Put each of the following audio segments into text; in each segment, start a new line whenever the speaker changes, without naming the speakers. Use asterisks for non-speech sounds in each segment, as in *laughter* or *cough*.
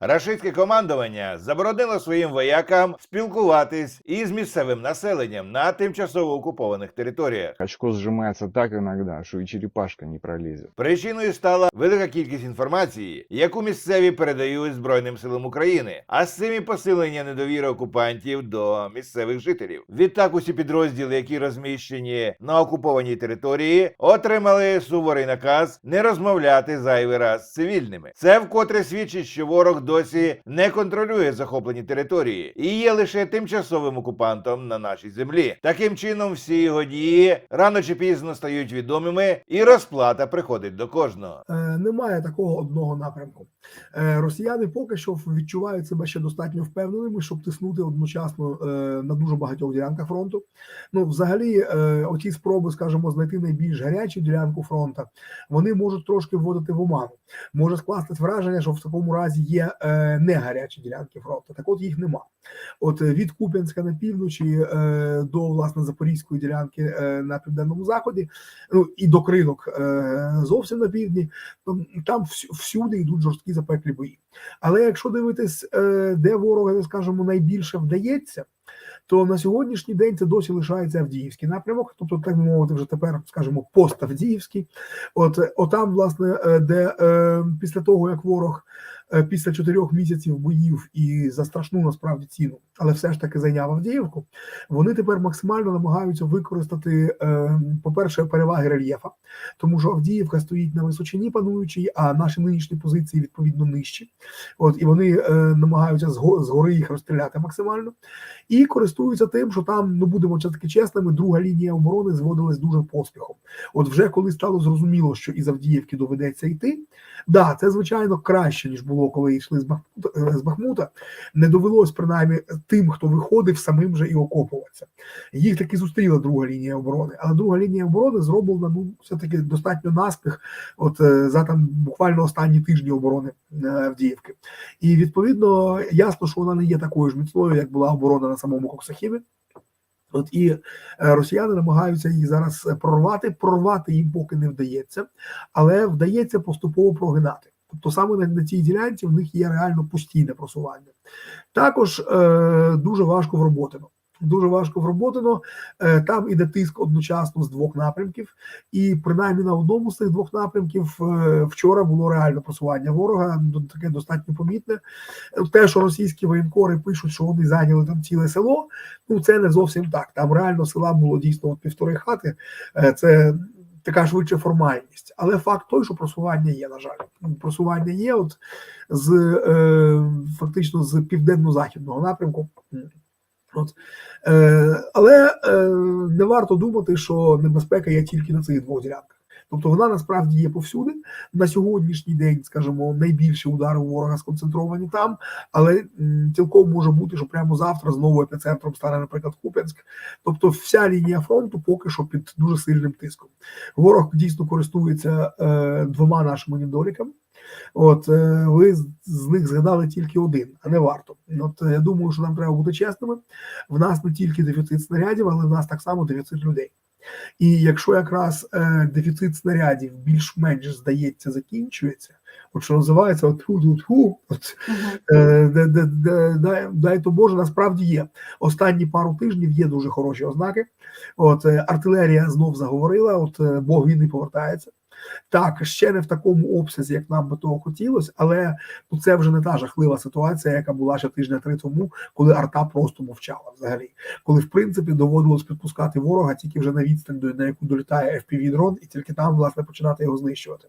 Рашистське командування заборонило своїм воякам спілкуватись із місцевим населенням на тимчасово окупованих територіях.
Очко сжимается так иногда, что и черепашка не пролезет.
Причиною стала велика кількість інформації, яку місцеві передають Збройним силам України, а з цим і посилення недовіри окупантів до місцевих жителів. Відтак усі підрозділи, які розміщені на окупованій території, отримали суворий наказ не розмовляти зайвий раз з цивільними. Це вкотре свідчить, що ворог досі не контролює захоплені території і є лише тимчасовим окупантом на нашій землі. Таким чином, всі його дії рано чи пізно стають відомими, і розплата приходить до кожного.
Е, немає такого одного напрямку. Е, Росіяни поки що відчувають себе ще достатньо впевненими, щоб тиснути одночасно е, на дуже багатьох ділянках фронту. Ну, взагалі, е, оті спроби, скажімо, знайти найбільш гарячу ділянку фронту, вони можуть трошки вводити в оману. Може скластись враження, що в такому разі є не гарячі ділянки фронту. Так от їх нема. От е, від Куп'янська на півночі е, до власне Запорізької ділянки е, на південному заході, ну і до кринок е, зовсім на півдні. Там всюди йдуть жорсткі запеклі бої. Але якщо дивитись, е, де ворога, скажімо, найбільше вдається. То на сьогоднішній день це досі лишається Авдіївський напрямок, тобто, так би мовити, вже тепер, скажімо, пост-Авдіївський. От е, отам, власне, е, де е, після того, як ворог е, після чотирьох місяців боїв і за страшну насправді ціну, але все ж таки зайняв Авдіївку, вони тепер максимально намагаються використати, е, по-перше, переваги рельєфа, тому що Авдіївка стоїть на височині пануючій, а наші нинішні позиції відповідно нижчі. От і вони е, намагаються зго- згори їх розстріляти максимально, і користуються тим, що там, ну будемо таки чесними, друга лінія оборони зводилась дуже поспіхом. От вже коли стало зрозуміло, що із Авдіївки доведеться йти, да, це звичайно краще ніж було, коли йшли з Бахмута, е, з Бахмута. Не довелось принаймні тим, хто виходив, самим же і окопуватися. Їх таки зустріла друга лінія оборони, але друга лінія оборони зроблена ну все таки достатньо наспіх, от е, за там буквально останні тижні оборони е, Авдіївки. І відповідно ясно, що вона не є такою ж міцною, як була оборона на самому Коксахіві. От і росіяни намагаються її зараз прорвати. Прорвати їм поки не вдається, але вдається поступово прогинати. Тобто саме на, цій ділянці в них є реально постійне просування. Також е, дуже важко в Роботино. Дуже важко в Роботино. Е, там іде тиск одночасно з двох напрямків, і принаймні на одному з цих двох напрямків е, вчора було реально просування ворога, таке достатньо помітне. Е, Те, що російські воєнкори пишуть, що вони зайняли там ціле село, ну це не зовсім так. Там реально села було дійсно от півтори хати. Е, Це така швидше формальність. Але факт той, що просування є, на жаль. Просування є, от з е, фактично з південно-західного напрямку. От. Е, але е, не варто думати, що небезпека є тільки на цих двох ділянках. Тобто вона насправді є повсюди. На сьогоднішній день, скажімо, найбільші удари ворога сконцентровані там, але цілком може бути, що прямо завтра знову епіцентром стане, наприклад, Куп'янськ. Тобто, вся лінія фронту поки що під дуже сильним тиском. Ворог дійсно користується е, двома нашими недоліками. От е, ви з, з них згадали тільки один, а не варто. От е, я думаю, що нам треба бути чесними. В нас не тільки дефіцит снарядів, але в нас так само дефіцит людей. І якщо якраз е, дефіцит снарядів більш-менш здається закінчується, от що називається от тху от Е, де- де- де- дай, дай то Боже, насправді є. Останні пару тижнів є дуже хороші ознаки. От е, артилерія знов заговорила, от е, Бог війни повертається. Так, ще не в такому обсязі, як нам би того хотілося, але ну, це вже не та жахлива ситуація, яка була ще тижня три тому, коли арта просто мовчала взагалі. Коли в принципі доводилось підпускати ворога тільки вже на відстань, на яку долітає fpv дрон, і тільки там власне починати його знищувати.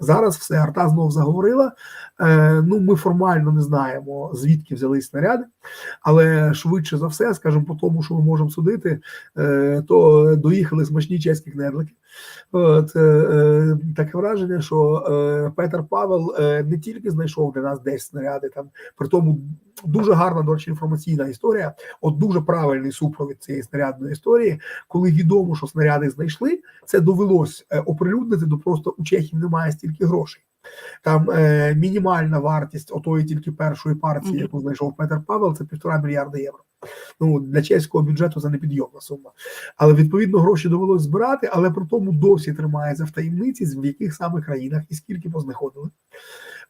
Зараз все арта знов заговорила. Е, ну, ми формально не знаємо, звідки взялись снаряди, але швидше за все, скажімо, по тому, що ми можемо судити, е, то доїхали смачні чеські кнедлики. От, е, е, таке враження, що е, Петер Павел е, не тільки знайшов для нас десь снаряди, там при тому дуже гарна, до речі, інформаційна історія. От дуже правильний супровід цієї снарядної історії, коли відомо, що снаряди знайшли, це довелось е, оприлюднити, до просто у Чехів немає стільки грошей. Там е, мінімальна вартість отої тільки першої партії, яку знайшов Петер Павел, це півтора мільярда євро. Ну для чеського бюджету це непідйомна сума. Але відповідно гроші довелось збирати, але при тому досі тримається в таємниці, в яких саме країнах і скільки познаходили.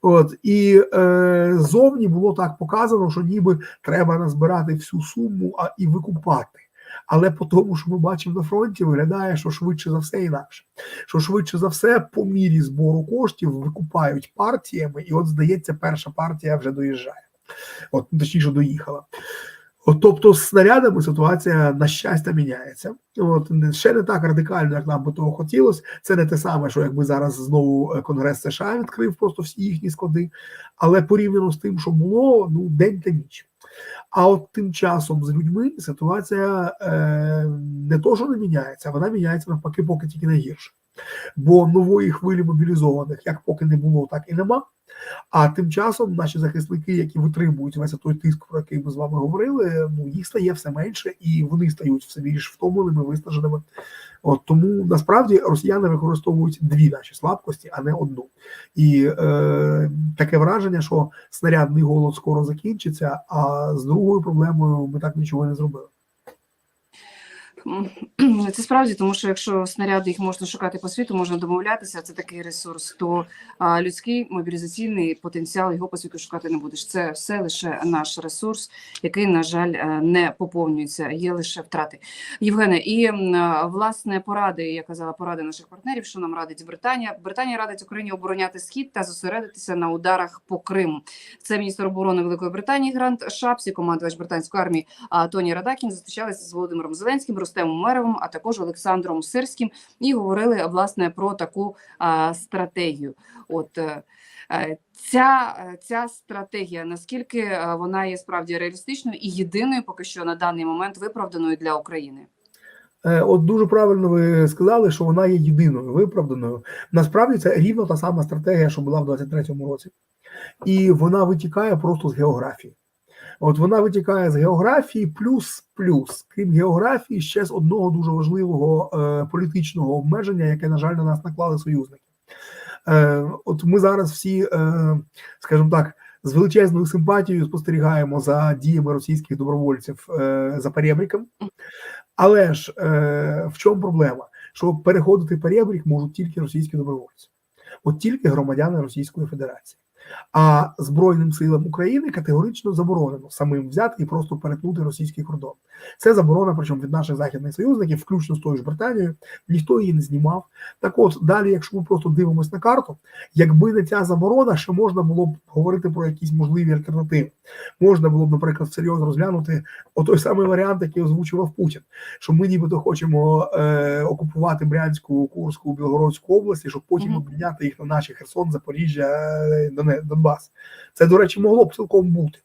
От і е, зовні було так показано, що ніби треба назбирати всю суму а і викупати. Але по тому, що ми бачимо на фронті, виглядає, що швидше за все інакше. Що швидше за все, по мірі збору коштів викупають партіями, і от здається, перша партія вже доїжджає. От точніше доїхала. От, тобто, з снарядами ситуація на щастя міняється. От не ще не так радикально, як нам би того хотілося. Це не те саме, що якби зараз знову е, Конгрес США відкрив просто всі їхні склади. Але порівняно з тим, що було, ну день та ніч. А от тим часом з людьми ситуація е, не то, що не міняється, вона міняється навпаки, поки тільки не гірше. Бо нової хвилі мобілізованих як поки не було, так і нема. А тим часом наші захисники, які витримують весь той тиск, про який ми з вами говорили, ну їх стає все менше, і вони стають все більш втомленими, виснаженими. От тому насправді росіяни використовують дві наші слабкості, а не одну. І е, таке враження, що снарядний голод скоро закінчиться, а з другою проблемою ми так нічого не зробили. *clears throat*
Це справді, тому що якщо снаряди їх можна шукати по світу, можна домовлятися, це такий ресурс, то людський мобілізаційний потенціал його по світу шукати не будеш. Це все лише наш ресурс, який, на жаль, е, не поповнюється, є лише втрати. Євгене, і власне поради, я казала, поради наших партнерів, що нам радить Британія. Британія радить Україні обороняти схід та зосередитися на ударах по Криму. Це міністр оборони Великої Британії Грант Шапсі, командувач британської армії Тоні Радакін зустрічалися з Володимиром Зеленським, Рустемом Меровим, а також Олександром Сирським, і говорили власне про таку а, стратегію. От е, е, ця, е, ця стратегія, наскільки вона є справді реалістичною і єдиною, поки що на даний момент виправданою для України.
От дуже правильно ви сказали, що вона є єдиною виправданою. Насправді це рівно та сама стратегія, що була в 23-му році, і вона витікає просто з географії. От вона витікає з географії, плюс плюс, крім географії, ще з одного дуже важливого е, політичного обмеження, яке, на жаль, на нас наклали союзники. Е, от ми зараз всі, е, скажімо так, з величезною симпатією спостерігаємо за діями російських добровольців е, за перебріком. Але ж е, в чому проблема? Що переходити перебрік можуть тільки російські добровольці, от тільки громадяни Російської Федерації. А Збройним силам України категорично заборонено самим взяти і просто перетнути російський кордон. Це заборона, причому від наших західних союзників, включно з тою ж Британією, ніхто її не знімав. Так от далі, якщо ми просто дивимося на карту, якби не ця заборона, ще можна було б говорити про якісь можливі альтернативи. Можна було б, наприклад, всерйоз розглянути отой самий варіант, який озвучував Путін, що ми нібито хочемо е, окупувати Брянську, Курську, Білгородську області, щоб потім обміняти їх на наші Херсон, Запоріжжя, е, Доне- Донбас. Це, до речі, могло б цілком бути.